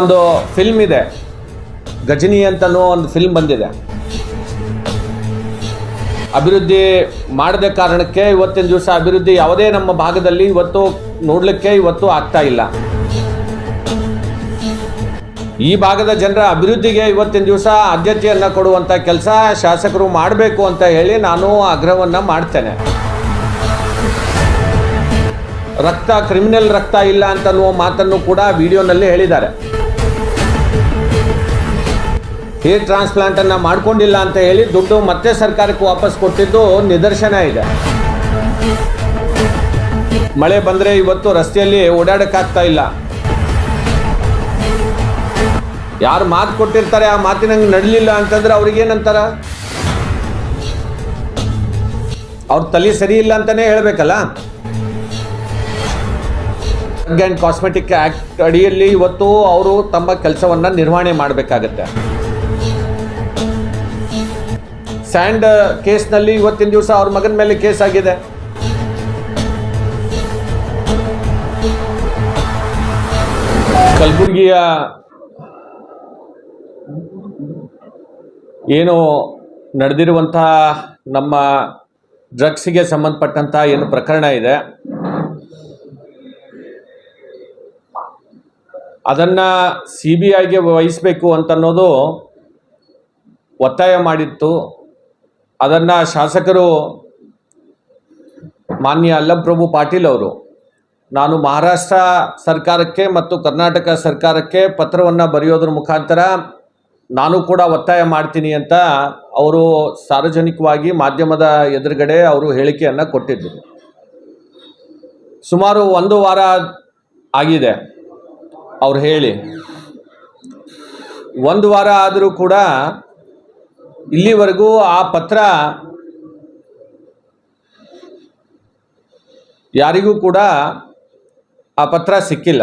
ಒಂದು ಫಿಲ್ಮ್ ಇದೆ. ಗಜನಿ ಅಂತನೂ ಒಂದು ಫಿಲ್ಮ್ ಬಂದಿದೆ. ಅಭಿವೃದ್ಧಿ ಮಾಡದ ಕಾರಣಕ್ಕೆ ಇವತ್ತಿನ ದಿವಸ ಅಭಿವೃದ್ಧಿ ಯಾವುದೇ ನಮ್ಮ ಭಾಗದಲ್ಲಿ ಇವತ್ತು ನೋಡಲಿಕ್ಕೆ ಇವತ್ತು ಆಗ್ತಾ ಇಲ್ಲ. ಈ ಭಾಗದ ಜನರ ಅಭಿವೃದ್ಧಿಗೆ ಇವತ್ತಿನ ದಿವಸ ಆದ್ಯತೆಯನ್ನು ಕೊಡುವಂಥ ಕೆಲಸ ಶಾಸಕರು ಮಾಡಬೇಕು ಅಂತ ಹೇಳಿ ನಾನು ಆಗ್ರಹವನ್ನು ಮಾಡ್ತೇನೆ. ರಕ್ತ ಕ್ರಿಮಿನಲ್ ರಕ್ತ ಇಲ್ಲ ಅಂತನ್ನುವ ಮಾತನ್ನು ಕೂಡ ವಿಡಿಯೋನಲ್ಲಿ ಹೇಳಿದ್ದಾರೆ. ಹೇರ್ ಟ್ರಾನ್ಸ್ಪ್ಲಾಂಟ್ ಅನ್ನ ಮಾಡ್ಕೊಂಡಿಲ್ಲ ಅಂತ ಹೇಳಿ ದುಡ್ಡು ಮತ್ತೆ ಸರ್ಕಾರಕ್ಕೆ ವಾಪಸ್ ಕೊಟ್ಟಿದ್ದು ನಿದರ್ಶನ ಇದೆ. ಮಳೆ ಬಂದ್ರೆ ಇವತ್ತು ರಸ್ತೆಯಲ್ಲಿ ಓಡಾಡೋಕ್ಕಾಗ್ತಾ ಇಲ್ಲ. ಯಾರು ಮಾತು ಕೊಟ್ಟಿರ್ತಾರೆ, ಆ ಮಾತಿನಂಗೆ ನಡಲಿಲ್ಲ ಅಂತಂದ್ರೆ ಅವ್ರಿಗೆ ಏನಂತಾರ? ಅವ್ರ ತಲೆ ಸರಿ ಇಲ್ಲ ಅಂತಾನೆ ಹೇಳ್ಬೇಕಲ್ಲ? ಆ್ಯಂಡ್ ಕಾಸ್ಮೆಟಿಕ್ ಆ್ಯಕ್ಟ್ ಅಡಿಯಲ್ಲಿ ಇವತ್ತು ಅವರು ತಮ್ಮ ಕೆಲಸವನ್ನು ನಿರ್ವಹಣೆ ಮಾಡಬೇಕಾಗತ್ತೆ. ಸ್ಯಾಂಡ್ ಕೇಸ್ನಲ್ಲಿ ಇವತ್ತಿನ ದಿವಸ ಅವ್ರ ಮಗನ ಮೇಲೆ ಕೇಸ್ ಆಗಿದೆ. ಕಲಬುರಗಿಯ ಏನು ನಡೆದಿರುವಂತಹ ನಮ್ಮ ಡ್ರಗ್ಸಿಗೆ ಸಂಬಂಧಪಟ್ಟಂತಹ ಏನು ಪ್ರಕರಣ ಇದೆ. ಅದನ್ನು ಸಿ ಬಿ ಐಗೆ ವಹಿಸಬೇಕು ಅಂತನ್ನೋದು ಒತ್ತಾಯ ಮಾಡಿತ್ತು. ಅದನ್ನು ಶಾಸಕರು ಮಾನ್ಯ ಅಲ್ಲಂಪ್ರಭು ಪಾಟೀಲ್ ಅವರು, ನಾನು ಮಹಾರಾಷ್ಟ್ರ ಸರ್ಕಾರಕ್ಕೆ ಮತ್ತು ಕರ್ನಾಟಕ ಸರ್ಕಾರಕ್ಕೆ ಪತ್ರವನ್ನು ಬರೆಯೋದ್ರ ಮುಖಾಂತರ ನಾನು ಕೂಡ ಒತ್ತಾಯ ಮಾಡ್ತೀನಿ ಅಂತ ಅವರು ಸಾರ್ವಜನಿಕವಾಗಿ ಮಾಧ್ಯಮದ ಎದುರುಗಡೆ ಅವರು ಹೇಳಿಕೆಯನ್ನು ಕೊಟ್ಟಿದ್ದರು ಸುಮಾರು ಒಂದು ವಾರ ಆಗಿದೆ ಅವ್ರು ಹೇಳಿ. ಒಂದು ವಾರ ಆದರೂ ಕೂಡ ಇಲ್ಲಿವರೆಗೂ ಆ ಪತ್ರ ಯಾರಿಗೂ ಕೂಡ ಆ ಪತ್ರ ಸಿಕ್ಕಿಲ್ಲ.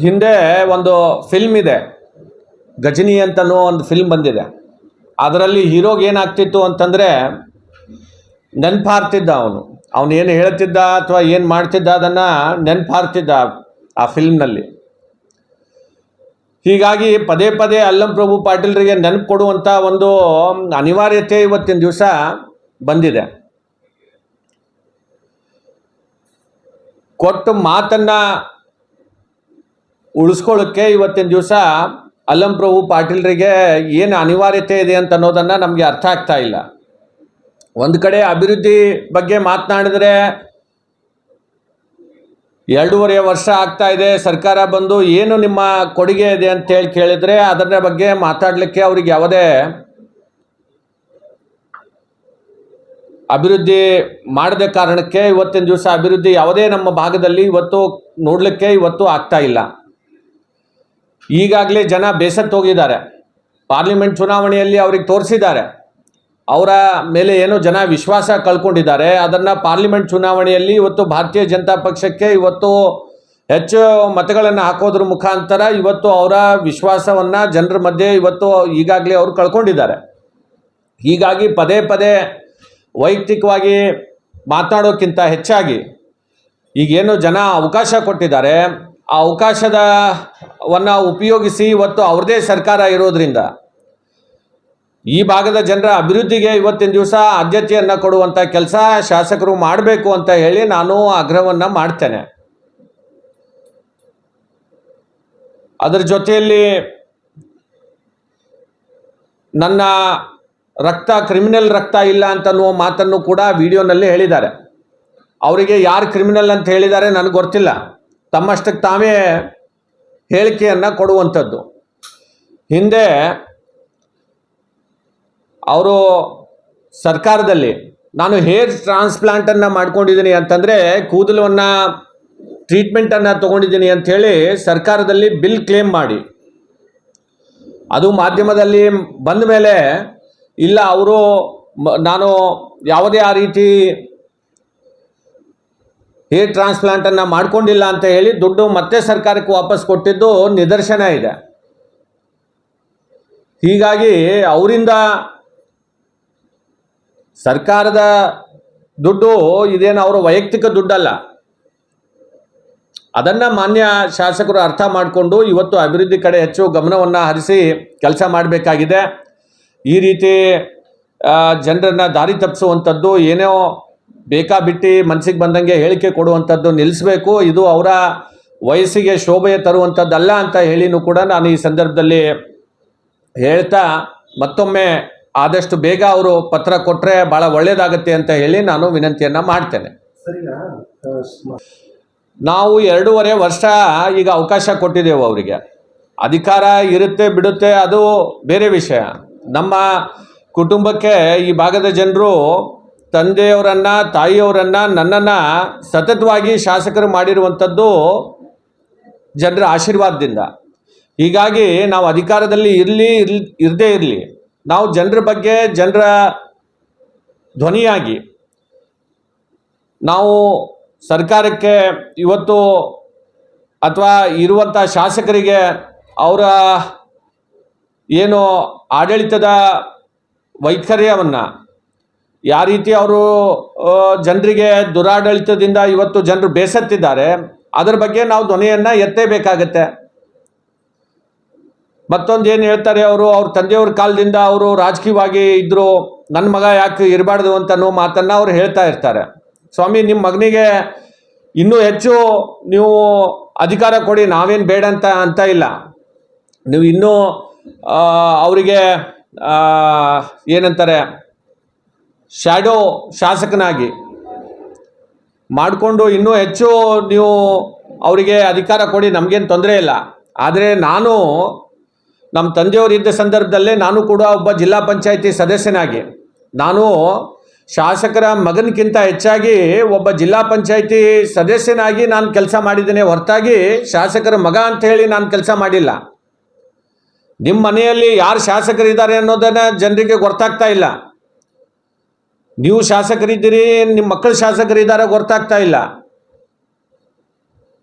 ಹಿಂದೆ ಒಂದು ಫಿಲ್ಮ್ ಇದೆ. ಗಜನಿ ಅಂತನೋ ಒಂದು ಫಿಲ್ಮ್ ಬಂದಿದೆ. ಅದರಲ್ಲಿ ಹೀರೋಗೆ ಏನಾಗ್ತಿತ್ತು ಅಂತಂದರೆ ನೆನಪಾರ್ತಿದ್ದ ಅವನು. ಅವನು ಏನು ಹೇಳ್ತಿದ್ದ ಅಥವಾ ಏನು ಮಾಡ್ತಿದ್ದ ಅದನ್ನು ನೆನಪಾರ್ತಿದ್ದ ಆ ಫಿಲ್ಮ್ನಲ್ಲಿ ಹೀಗಾಗಿ ಪದೇ ಪದೇ ಅಲ್ಲಂ ಪ್ರಭು ಪಾಟೀಲ್ರಿಗೆ ನೆನಪು ಕೊಡುವಂಥ ಒಂದು ಅನಿವಾರ್ಯತೆ ಇವತ್ತಿನ ದಿವಸ ಬಂದಿದೆ. ಕೊಟ್ಟು ಮಾತನ್ನು ಉಳಿಸ್ಕೊಳ್ಳೋಕ್ಕೆ ಇವತ್ತಿನ ದಿವಸ ಅಲ್ಲಂ ಪ್ರಭು ಪಾಟೀಲ್ರಿಗೆ ಏನು ಅನಿವಾರ್ಯತೆ ಇದೆ ಅಂತ ಅನ್ನೋದನ್ನು ನಮಗೆ ಅರ್ಥ ಆಗ್ತಾ ಇಲ್ಲ. ಒಂದು ಕಡೆ ಅಭಿವೃದ್ಧಿ ಬಗ್ಗೆ ಮಾತನಾಡಿದ್ರೆ ಎರಡೂವರೆ ವರ್ಷ ಆಗ್ತಾ ಇದೆ, ಸರ್ಕಾರ ಬಂದು ಏನು ನಿಮ್ಮ ಕೊಡುಗೆ ಇದೆ ಅಂತ ಹೇಳಿ ಕೇಳಿದರೆ ಅದರ ಬಗ್ಗೆ ಮಾತಾಡಲಿಕ್ಕೆ ಅವ್ರಿಗೆ ಯಾವುದೇ ಅಭಿವೃದ್ಧಿ ಮಾಡದ ಕಾರಣಕ್ಕೆ ಇವತ್ತಿನ ದಿವಸ ಅಭಿವೃದ್ಧಿ ಯಾವುದೇ ನಮ್ಮ ಭಾಗದಲ್ಲಿ ಇವತ್ತು ನೋಡಲಿಕ್ಕೆ ಇವತ್ತು ಆಗ್ತಾ ಇಲ್ಲ. ಈಗಾಗಲೇ ಜನ ಬೇಸತ್ತು ಹೋಗಿದ್ದಾರೆ ಪಾರ್ಲಿಮೆಂಟ್ ಚುನಾವಣೆಯಲ್ಲಿ ಅವ್ರಿಗೆ ತೋರಿಸಿದ್ದಾರೆ. ಅವರ ಮೇಲೆ ಏನು ಜನ ವಿಶ್ವಾಸ ಕಳ್ಕೊಂಡಿದ್ದಾರೆ. ಅದನ್ನು ಪಾರ್ಲಿಮೆಂಟ್ ಚುನಾವಣೆಯಲ್ಲಿ ಇವತ್ತು ಭಾರತೀಯ ಜನತಾ ಪಕ್ಷಕ್ಕೆ ಇವತ್ತು ಹೆಚ್ಚು ಮತಗಳನ್ನು ಹಾಕೋದ್ರ ಮುಖಾಂತರ ಇವತ್ತು ಅವರ ವಿಶ್ವಾಸವನ್ನು ಜನರ ಮಧ್ಯೆ ಇವತ್ತು ಈಗಾಗಲೇ ಅವರು ಕಳ್ಕೊಂಡಿದ್ದಾರೆ. ಹೀಗಾಗಿ ಪದೇ ಪದೇ ವೈಯಕ್ತಿಕವಾಗಿ ಮಾತನಾಡೋಕ್ಕಿಂತ ಹೆಚ್ಚಾಗಿ ಈಗೇನು ಜನ ಅವಕಾಶ ಕೊಟ್ಟಿದ್ದಾರೆ. ಆ ಅವಕಾಶದ ವನ್ನ ಉಪಯೋಗಿಸಿ ಇವತ್ತು ಅವ್ರದೇ ಸರ್ಕಾರ ಇರೋದ್ರಿಂದ ಈ ಭಾಗದ ಜನರ ಅಭಿವೃದ್ಧಿಗೆ ಇವತ್ತಿನ ದಿವಸ ಆದ್ಯತೆಯನ್ನು ಕೊಡುವಂಥ ಕೆಲಸ ಶಾಸಕರು ಮಾಡಬೇಕು ಅಂತ ಹೇಳಿ ನಾನು ಆಗ್ರಹವನ್ನು ಮಾಡ್ತೇನೆ. ಅದರ ಜೊತೆಯಲ್ಲಿ ನನ್ನ ರಕ್ತ ಕ್ರಿಮಿನಲ್ ರಕ್ತ ಇಲ್ಲ ಅಂತನ್ನುವ ಮಾತನ್ನು ಕೂಡ ವಿಡಿಯೋನಲ್ಲಿ ಹೇಳಿದ್ದಾರೆ. ಅವರಿಗೆ ಯಾರು ಕ್ರಿಮಿನಲ್ ಅಂತ ಹೇಳಿದ್ದಾರೆ ನನಗೆ ಗೊತ್ತಿಲ್ಲ. ತಮ್ಮಷ್ಟಕ್ಕೆ ತಾವೇ ಹೇಳಿಕೆಯನ್ನು ಕೊಡುವಂಥದ್ದು ಹಿಂದೆ ಅವರು ಸರ್ಕಾರದಲ್ಲಿ, ನಾನು ಹೇರ್ ಟ್ರಾನ್ಸ್ಪ್ಲಾಂಟನ್ನು ಮಾಡ್ಕೊಂಡಿದ್ದೀನಿ ಅಂತಂದರೆ ಕೂದಲವನ್ನು ಟ್ರೀಟ್ಮೆಂಟನ್ನು ತೊಗೊಂಡಿದ್ದೀನಿ ಅಂಥೇಳಿ ಸರ್ಕಾರದಲ್ಲಿ ಬಿಲ್ ಕ್ಲೇಮ್ ಮಾಡಿ. ಅದು ಮಾಧ್ಯಮದಲ್ಲಿ ಬಂದ ಮೇಲೆ, ಇಲ್ಲ, ಅವರು ನಾನು ಯಾವುದೇ ಆ ರೀತಿ ಹೇರ್ ಟ್ರಾನ್ಸ್ಪ್ಲಾಂಟನ್ನು ಮಾಡ್ಕೊಂಡಿಲ್ಲ ಅಂತ ಹೇಳಿ ದುಡ್ಡು ಮತ್ತೆ ಸರ್ಕಾರಕ್ಕೆ ವಾಪಸ್ ಕೊಟ್ಟಿದ್ದು ನಿದರ್ಶನ ಇದೆ. ಹೀಗಾಗಿ ಅವರಿಂದ ಸರ್ಕಾರದ ದುಡ್ಡು ಇದೇನು ಅವರ ವೈಯಕ್ತಿಕ ದುಡ್ಡಲ್ಲ. ಅದನ್ನು ಮಾನ್ಯ ಶಾಸಕರು ಅರ್ಥ ಮಾಡಿಕೊಂಡು ಇವತ್ತು ಅಭಿವೃದ್ಧಿ ಕಡೆ ಹೆಚ್ಚು ಗಮನವನ್ನು ಹರಿಸಿ ಕೆಲಸ ಮಾಡಬೇಕಾಗಿದೆ. ಈ ರೀತಿ ಜನರನ್ನು ದಾರಿ ತಪ್ಪಿಸುವಂಥದ್ದು ಏನೋ ಬೇಕಾಬಿಟ್ಟು ಮನಸ್ಸಿಗೆ ಬಂದಂಗೆ ಹೇಳಿಕೆ ಕೊಡುವಂಥದ್ದು ನಿಲ್ಲಿಸಬೇಕು. ಇದು ಅವರ ವಯಸ್ಸಿಗೆ ಶೋಭೆ ತರುವಂಥದ್ದಲ್ಲ ಅಂತ ಹೇಳಿನೂ ಕೂಡ ನಾನು ಈ ಸಂದರ್ಭದಲ್ಲಿ ಹೇಳ್ತಾ ಮತ್ತೊಮ್ಮೆ ಆದಷ್ಟು ಬೇಗ ಅವರು ಪತ್ರ ಕೊಟ್ಟರೆ ಭಾಳ ಒಳ್ಳೆಯದಾಗತ್ತೆ ಅಂತ ಹೇಳಿ ನಾನು ವಿನಂತಿಯನ್ನು ಮಾಡ್ತೇನೆ. ನಾವು ಎರಡೂವರೆ ವರ್ಷ ಈಗ ಅವಕಾಶ ಕೊಟ್ಟಿದ್ದೇವೆ ಅವರಿಗೆ. ಅಧಿಕಾರ ಇರುತ್ತೆ ಬಿಡುತ್ತೆ ಅದು ಬೇರೆ ವಿಷಯ. ನಮ್ಮ ಕುಟುಂಬಕ್ಕೆ ಈ ಭಾಗದ ಜನರು ತಂದೆಯವರನ್ನು ತಾಯಿಯವರನ್ನು ನನ್ನನ್ನು ಸತತವಾಗಿ ಶಾಸಕರು ಮಾಡಿರುವಂಥದ್ದು ಜನರ ಆಶೀರ್ವಾದದಿಂದ. ಹೀಗಾಗಿ ನಾವು ಅಧಿಕಾರದಲ್ಲಿ ಇರಲಿ ಇರ್ಲಿ ಇರದೇ ಇರಲಿ. ನಾವು ಜನರ ಬಗ್ಗೆ ಜನರ ಧ್ವನಿಯಾಗಿ ನಾವು ಸರ್ಕಾರಕ್ಕೆ ಇವತ್ತು ಅಥವಾ ಇರುವಂಥ ಶಾಸಕರಿಗೆ ಅವರ ಏನು ಆಡಳಿತದ ವೈಖರ್ಯವನ್ನು ಯಾವ ರೀತಿ ಅವರು ಜನರಿಗೆ ದುರಾಡಳಿತದಿಂದ ಇವತ್ತು ಜನರು ಬೇಸತ್ತಿದ್ದಾರೆ, ಅದರ ಬಗ್ಗೆ ನಾವು ಧ್ವನಿಯನ್ನು ಎತ್ತೇಬೇಕಾಗತ್ತೆ. ಮತ್ತೊಂದು ಏನು ಹೇಳ್ತಾರೆ ಅವರು? ಅವ್ರ ತಂದೆಯವ್ರ ಕಾಲದಿಂದ ಅವರು ರಾಜಕೀಯವಾಗಿ ಇದ್ದರು ನನ್ನ ಮಗ ಯಾಕೆ ಇರಬಾರ್ದು ಅಂತ ಅನ್ನೋ ಮಾತನ್ನು ಅವ್ರು ಹೇಳ್ತಾ ಇರ್ತಾರೆ. ಸ್ವಾಮಿ ನಿಮ್ಮ ಮಗನಿಗೆ ಇನ್ನೂ ಹೆಚ್ಚು ನೀವು ಅಧಿಕಾರ ಕೊಡಿ, ನಾವೇನು ಬೇಡ ಅಂತ ಅಂತ ಇಲ್ಲ. ನೀವು ಇನ್ನೂ ಅವರಿಗೆ ಏನಂತಾರೆ ಶ್ಯಾಡೋ ಶಾಸಕನಾಗಿ ಮಾಡಿಕೊಂಡು ಇನ್ನೂ ಹೆಚ್ಚು ನೀವು ಅವರಿಗೆ ಅಧಿಕಾರ ಕೊಡಿ, ನಮಗೇನು ತೊಂದರೆ ಇಲ್ಲ. ಆದರೆ ನಾನು ನಮ್ಮ ತಂದೆಯವರು ಇದ್ದ ಸಂದರ್ಭದಲ್ಲೇ ನಾನು ಕೂಡ ಒಬ್ಬ ಜಿಲ್ಲಾ ಪಂಚಾಯಿತಿ ಸದಸ್ಯನಾಗಿ. ನಾನು ಶಾಸಕರ ಮಗನಕ್ಕಿಂತ ಹೆಚ್ಚಾಗಿ ಒಬ್ಬ ಜಿಲ್ಲಾ ಪಂಚಾಯಿತಿ ಸದಸ್ಯನಾಗಿ ನಾನು ಕೆಲಸ ಮಾಡಿದ್ದೇನೆ. ಹೊರತಾಗಿ ಶಾಸಕರ ಮಗ ಅಂತ ಹೇಳಿ ನಾನು ಕೆಲಸ ಮಾಡಿಲ್ಲ. ನಿಮ್ಮ ಮನೆಯಲ್ಲಿ ಯಾರು ಶಾಸಕರಿದ್ದಾರೆ ಅನ್ನೋದನ್ನು ಜನರಿಗೆ ಗೊತ್ತಾಗ್ತಾ ಇಲ್ಲ. ನೀವು ಶಾಸಕರಿದ್ದೀರಿ ನಿಮ್ಮ ಮಕ್ಕಳು ಶಾಸಕರಿದ್ದಾರೆ ಗೊತ್ತಾಗ್ತಾ ಇಲ್ಲ.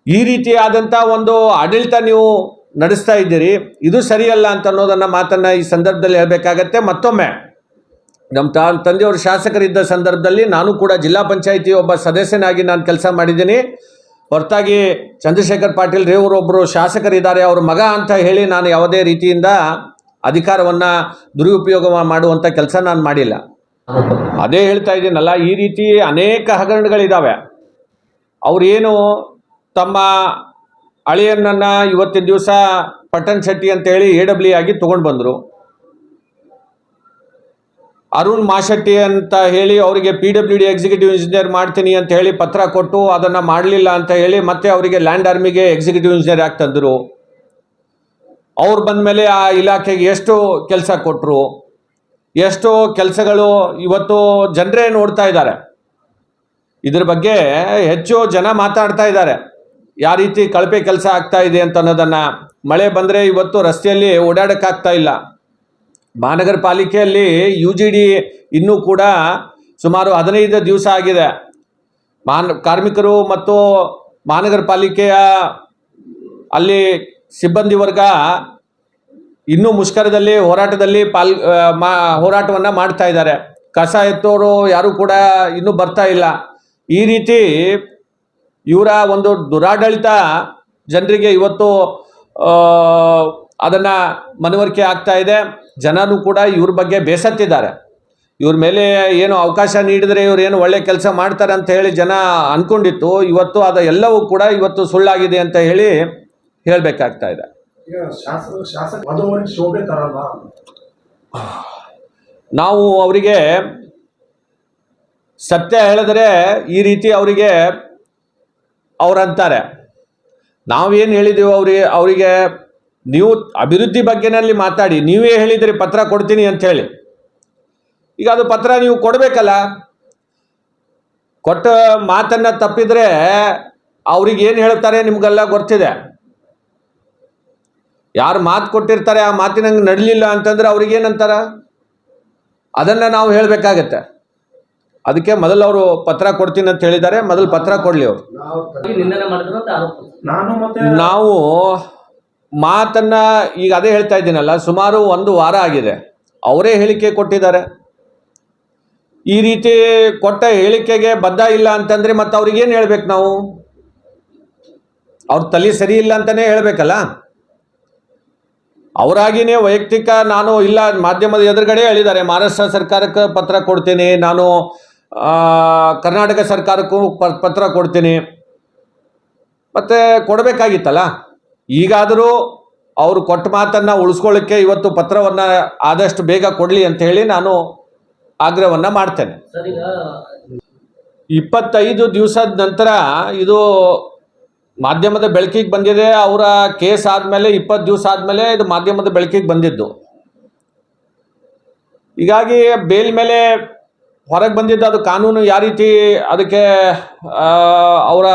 ಈ ರೀತಿಯಾದಂಥ ಒಂದು ಆಡಳಿತ ನೀವು ನಡೆಸ್ತಾ ಇದ್ದೀರಿ, ಇದು ಸರಿಯಲ್ಲ ಅಂತ ಅನ್ನೋದನ್ನು ಮಾತನ್ನು ಈ ಸಂದರ್ಭದಲ್ಲಿ ಹೇಳಬೇಕಾಗತ್ತೆ. ಮತ್ತೊಮ್ಮೆ ನಮ್ಮ ತಾ, ತಂದೆಯವರು ಶಾಸಕರಿದ್ದ ಸಂದರ್ಭದಲ್ಲಿ ನಾನು ಕೂಡ ಜಿಲ್ಲಾ ಪಂಚಾಯಿತಿ ಒಬ್ಬ ಸದಸ್ಯನಾಗಿ ನಾನು ಕೆಲಸ ಮಾಡಿದ್ದೀನಿ. ಹೊರತಾಗಿ ಚಂದ್ರಶೇಖರ್ ಪಾಟೀಲ್ ರೇವರೊಬ್ಬರು ಶಾಸಕರಿದ್ದಾರೆ, ಅವ್ರ ಮಗ ಅಂತ ಹೇಳಿ ನಾನು ಯಾವುದೇ ರೀತಿಯಿಂದ ಅಧಿಕಾರವನ್ನು ದುರುಪಯೋಗ ಮಾಡುವಂಥ ಕೆಲಸ ನಾನು ಮಾಡಿಲ್ಲ. ಅದೇ ಹೇಳ್ತಾ ಇದ್ದೀನಲ್ಲ, ಈ ರೀತಿ ಅನೇಕ ಹಗರಣಗಳಿದ್ದಾವೆ ಅವರೇನು ತಮ್ಮ ಅಳಿಯನನ್ನು ಇವತ್ತಿನ ದಿವಸ ಪಟ್ಟಣ್ ಶೆಟ್ಟಿ ಅಂತೇಳಿ ಎ ಡಬ್ಲ್ಯೂ ಆಗಿ ತಗೊಂಡು ಬಂದರು. ಅರುಣ್ ಮಾಶೆಟ್ಟಿ ಅಂತ ಹೇಳಿ ಅವರಿಗೆ P W D executive engineer ಮಾಡ್ತೀನಿ ಅಂತ ಹೇಳಿ ಪತ್ರ ಕೊಟ್ಟು ಅದನ್ನು ಮಾಡಲಿಲ್ಲ ಅಂತ ಹೇಳಿ ಮತ್ತೆ ಅವರಿಗೆ ಲ್ಯಾಂಡ್ ಆರ್ಮಿಗೆ ಎಕ್ಸಿಕ್ಯೂಟಿವ್ ಇಂಜಿನಿಯರ್ ಆಗಿ ತಂದರು. ಅವ್ರು ಬಂದ ಮೇಲೆ ಆ ಇಲಾಖೆಗೆ ಎಷ್ಟು ಕೆಲಸ ಕೊಟ್ಟರು ಎಷ್ಟು ಕೆಲಸಗಳು ಇವತ್ತು ಜನರೇ ನೋಡ್ತಾ ಇದ್ದಾರೆ. ಇದ್ರ ಬಗ್ಗೆ ಹೆಚ್ಚು ಜನ ಮಾತಾಡ್ತಾ ಇದ್ದಾರೆ. ಯಾವ ರೀತಿ ಕಳಪೆ ಕೆಲಸ ಆಗ್ತಾ ಇದೆ ಅಂತ ಅನ್ನೋದನ್ನು ಮಳೆ ಬಂದರೆ ಇವತ್ತು ರಸ್ತೆಯಲ್ಲಿ ಓಡಾಡೋಕ್ಕಾಗ್ತಾ ಇಲ್ಲ. ಮಹಾನಗರ ಪಾಲಿಕೆಯಲ್ಲಿ ಯು ಜಿ ಡಿ ಇನ್ನೂ ಕೂಡ ಸುಮಾರು ಹದಿನೈದು ದಿವಸ ಆಗಿದೆ. ಮಾನ್ ಕಾರ್ಮಿಕರು ಮತ್ತು ಮಹಾನಗರ ಪಾಲಿಕೆಯ ಅಲ್ಲಿ ಸಿಬ್ಬಂದಿ ವರ್ಗ ಇನ್ನೂ ಮುಷ್ಕರದಲ್ಲಿ ಹೋರಾಟದಲ್ಲಿ ಪಾಲ್ ಮಾ, ಹೋರಾಟವನ್ನು ಮಾಡ್ತಾ ಇದ್ದಾರೆ. ಕಸ ಎತ್ತೋರು ಯಾರೂ ಕೂಡ ಇನ್ನೂ ಬರ್ತಾ ಇಲ್ಲ. ಈ ರೀತಿ ಇವರ ಒಂದು ದುರಾಡಳಿತ ಜನರಿಗೆ ಇವತ್ತು ಅದನ್ನು ಮನವರಿಕೆ ಆಗ್ತಾ ಇದೆ. ಜನರು ಕೂಡ ಇವ್ರ ಬಗ್ಗೆ ಬೇಸತ್ತಿದ್ದಾರೆ. ಇವ್ರ ಮೇಲೆ ಏನು ಅವಕಾಶ ನೀಡಿದರೆ ಇವ್ರು ಏನು ಒಳ್ಳೆ ಕೆಲಸ ಮಾಡ್ತಾರೆ ಅಂತ ಹೇಳಿ ಜನ ಅಂದ್ಕೊಂಡಿತ್ತು ಇವತ್ತು ಅದು ಎಲ್ಲವೂ ಕೂಡ ಇವತ್ತು ಸುಳ್ಳಾಗಿದೆ ಅಂತ ಹೇಳಿ ಹೇಳಬೇಕಾಗ್ತಾ ಇದೆ. ನಾವು ಅವರಿಗೆ ಸತ್ಯ ಹೇಳಿದ್ರೆ ಈ ರೀತಿ ಅವರಿಗೆ ಅವರಂತಾರೆ. ನಾವೇನು ಹೇಳಿದ್ದೀವಿ ಅವರಿಗೆ ಅವರಿಗೆ ನೀವು ಅಭಿವೃದ್ಧಿ ಬಗ್ಗೆನಲ್ಲಿ ಮಾತಾಡಿ, ನೀವೇ ಹೇಳಿದಿರಿ ಪತ್ರ ಕೊಡ್ತೀನಿ ಅಂತ ಹೇಳಿ. ಈಗ ಅದು ಪತ್ರ ನೀವು ಕೊಡಬೇಕಲ್ಲ? ಕೊಟ್ಟ ಮಾತನ್ನು ತಪ್ಪಿದರೆ ಅವ್ರಿಗೆ ಏನು ಹೇಳ್ತಾರೆ ನಿಮಗೆಲ್ಲ ಗೊತ್ತಿದೆ. ಯಾರು ಮಾತು ಕೊಟ್ಟಿರ್ತಾರೆ ಆ ಮಾತಿನಂಗೆ ನಡಲಿಲ್ಲ ಅಂತಂದ್ರೆ ಅವ್ರಿಗೇನಂತಾರ? ಅದನ್ನು ನಾವು ಹೇಳಬೇಕಾಗತ್ತೆ. ಅದಕ್ಕೆ ಮೊದಲು ಅವರು ಪತ್ರ ಕೊಡ್ತೀನಿ ಅಂತ ಹೇಳಿದ್ದಾರೆ. ಮೊದಲು ಪತ್ರ ಕೊಡಲಿ ಅವರು. ನಾವು ಮಾತನ್ನ ಈಗ ಅದೇ ಹೇಳ್ತಾ ಇದ್ದೀನಲ್ಲ ಸುಮಾರು ಒಂದು ವಾರ ಆಗಿದೆ. ಅವರೇ ಹೇಳಿಕೆ ಕೊಟ್ಟಿದ್ದಾರೆ. ಈ ರೀತಿ ಕೊಟ್ಟ ಹೇಳಿಕೆಗೆ ಬದ್ಧ ಇಲ್ಲ ಅಂತಂದ್ರೆ ಮತ್ತೆ ಅವ್ರಿಗೇನು ಹೇಳ್ಬೇಕು ನಾವು? ಅವ್ರ ತಲೆ ಸರಿ ಇಲ್ಲ ಅಂತಲೇ ಹೇಳಬೇಕಲ್ಲ? ಅವರಾಗಿನೇ ವೈಯಕ್ತಿಕ ನಾನು ಇಲ್ಲ ಮಾಧ್ಯಮದ ಎದುರುಗಡೆ ಹೇಳಿದ್ದಾರೆ. ಮಹಾರಾಷ್ಟ್ರ ಸರ್ಕಾರಕ್ಕೆ ಪತ್ರ ಕೊಡ್ತೀನಿ. ನಾನು ಕರ್ನಾಟಕ ಸರ್ಕಾರಕ್ಕೂ ಪತ್ರ ಕೊಡ್ತೀನಿ. ಮತ್ತೆ ಕೊಡಬೇಕಾಗಿತ್ತಲ್ಲ? ಈಗಾದರೂ ಅವರು ಕೊಟ್ಟ ಮಾತನ್ನು ಉಳಿಸ್ಕೊಳ್ಳಿಕ್ಕೆ ಇವತ್ತು ಪತ್ರವನ್ನು ಆದಷ್ಟು ಬೇಗ ಕೊಡಲಿ ಅಂತ ಹೇಳಿ ನಾನು ಆಗ್ರಹವನ್ನು ಮಾಡ್ತೇನೆ. ಇಪ್ಪತ್ತೈದು ದಿವಸದ ನಂತರ ಇದು ಮಾಧ್ಯಮದ ಬೆಳಕಿಗೆ ಬಂದಿದೆ ಅವರ ಕೇಸ್ ಆದಮೇಲೆ ಇಪ್ಪತ್ತು ದಿವಸ ಆದಮೇಲೆ ಇದು ಮಾಧ್ಯಮದ ಬೆಳಕಿಗೆ ಬಂದಿದ್ದು. ಹೀಗಾಗಿ ಬೇಲ್ ಮೇಲೆ ಹೊರಗೆ ಬಂದಿದ್ದು ಅದು ಕಾನೂನು ಯಾವ ರೀತಿ ಅದಕ್ಕೆ ಅವರ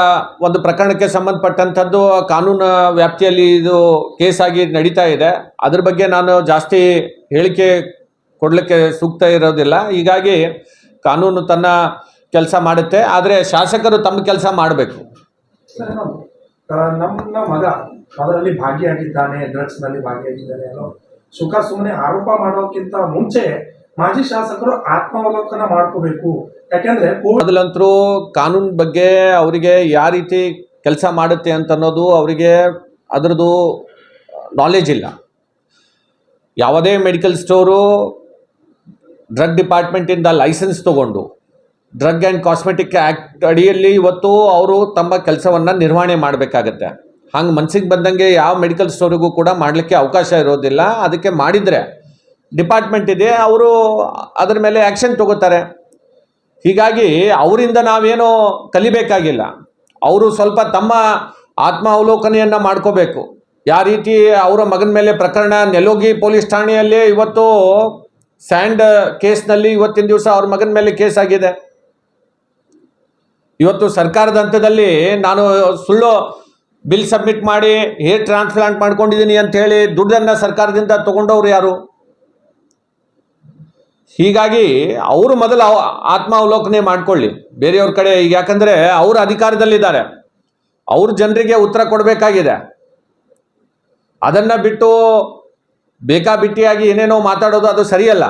ಒಂದು ಪ್ರಕರಣಕ್ಕೆ ಸಂಬಂಧಪಟ್ಟಂಥದ್ದು, ಕಾನೂನು ವ್ಯಾಪ್ತಿಯಲ್ಲಿ ಇದು ಕೇಸಾಗಿ ನಡೀತಾ ಇದೆ. ಅದ್ರ ಬಗ್ಗೆ ನಾನು ಜಾಸ್ತಿ ಹೇಳಿಕೆ ಕೊಡಲಿಕ್ಕೆ ಸೂಕ್ತ ಇರೋದಿಲ್ಲ. ಹೀಗಾಗಿ ಕಾನೂನು ತನ್ನ ಕೆಲಸ ಮಾಡುತ್ತೆ. ಆದರೆ ಶಾಸಕರು ತಮ್ಮ ಕೆಲಸ ಮಾಡಬೇಕು. ನಮ್ಮ ಮಗ ಅದರಲ್ಲಿ ಭಾಗಿಯಾಗಿದ್ದಾನೆ ಡ್ರಗ್ಸ್ನಲ್ಲಿ ಭಾಗಿಯಾಗಿದ್ದಾನೆ ಅನ್ನೋ ಸುಖ ಸುಮ್ಮನೆ ಆರೋಪ ಮಾಡೋಕ್ಕಿಂತ ಮುಂಚೆ ಮಾಜಿ ಶಾಸಕರು ಆತ್ಮಾವಲೋಕನ ಮಾಡ್ಕೋಬೇಕು. ಯಾಕೆಂದ್ರೆ ಮೊದಲಂತರೂ ಕಾನೂನು ಬಗ್ಗೆ ಅವರಿಗೆ ಯಾವ ರೀತಿ ಕೆಲಸ ಮಾಡುತ್ತೆ ಅಂತ ಅನ್ನೋದು ಅವರಿಗೆ ಅದರದ್ದು ನಾಲೆಜ್ ಇಲ್ಲ. ಯಾವುದೇ ಮೆಡಿಕಲ್ ಸ್ಟೋರು ಡ್ರಗ್ ಡಿಪಾರ್ಟ್ಮೆಂಟಿಂದ ಲೈಸೆನ್ಸ್ ತಗೊಂಡು ಡ್ರಗ್ ಆ್ಯಂಡ್ ಕಾಸ್ಮೆಟಿಕ್ ಆ್ಯಕ್ಟ್ ಅಡಿಯಲ್ಲಿ ಇವತ್ತು ಅವರು ತಮ್ಮ ಕೆಲಸವನ್ನು ನಿರ್ವಹಣೆ ಮಾಡಬೇಕಾಗತ್ತೆ. ಹಂಗೆ ಮನ್ಸಿಗೆ ಬಂದಂಗೆ ಯಾವ ಮೆಡಿಕಲ್ ಸ್ಟೋರಿಗೂ ಕೂಡ ಮಾಡಲಿಕ್ಕೆ ಅವಕಾಶ ಇರೋದಿಲ್ಲ. ಅದಕ್ಕೆ ಮಾಡಿದರೆ ಡಿಪಾರ್ಟ್ಮೆಂಟ್ ಇದೆ, ಅವರು ಅದರ ಮೇಲೆ ಆ್ಯಕ್ಷನ್ ತಗೋತಾರೆ. ಹೀಗಾಗಿ ಅವರಿಂದ ನಾವೇನೋ ಕಲಿಬೇಕಾಗಿಲ್ಲ. ಅವರು ಸ್ವಲ್ಪ ತಮ್ಮ ಆತ್ಮ ಅವಲೋಕನೆಯನ್ನು ಮಾಡ್ಕೋಬೇಕು. ಯಾವ ರೀತಿ ಅವರ ಮಗನ ಮೇಲೆ ಪ್ರಕರಣ ನೆಲೋಗಿ ಪೊಲೀಸ್ ಠಾಣೆಯಲ್ಲಿ ಇವತ್ತು ಸ್ಯಾಂಡ್ ಕೇಸ್ನಲ್ಲಿ ಇವತ್ತಿನ ದಿವಸ ಅವ್ರ ಮಗನ ಮೇಲೆ ಕೇಸ್ ಆಗಿದೆ. ಇವತ್ತು ಸರ್ಕಾರದ ಹಂತದಲ್ಲಿ ನಾನು ಸುಳ್ಳು ಬಿಲ್ ಸಬ್ಮಿಟ್ ಮಾಡಿ ಹೇರ್ ಟ್ರಾನ್ಸ್ಪ್ಲಾಂಟ್ ಮಾಡ್ಕೊಂಡಿದ್ದೀನಿ ಅಂತ ಹೇಳಿ ದುಡ್ಡನ್ನು ಸರ್ಕಾರದಿಂದ ತಗೊಂಡವ್ರು ಯಾರು? ಹೀಗಾಗಿ ಅವರು ಮೊದಲು ಆತ್ಮಾವಲೋಕನೆ ಮಾಡ್ಕೊಳ್ಳಿ. ಬೇರೆಯವ್ರ ಕಡೆ ಈಗ ಯಾಕಂದರೆ ಅವರು ಅಧಿಕಾರದಲ್ಲಿದ್ದಾರೆ. ಅವ್ರ ಜನರಿಗೆ ಉತ್ತರ ಕೊಡಬೇಕಾಗಿದೆ. ಅದನ್ನು ಬಿಟ್ಟು ಬೇಕಾಬಿಟ್ಟಿಯಾಗಿ ಏನೇನೋ ಮಾತಾಡೋದು ಅದು ಸರಿಯಲ್ಲ.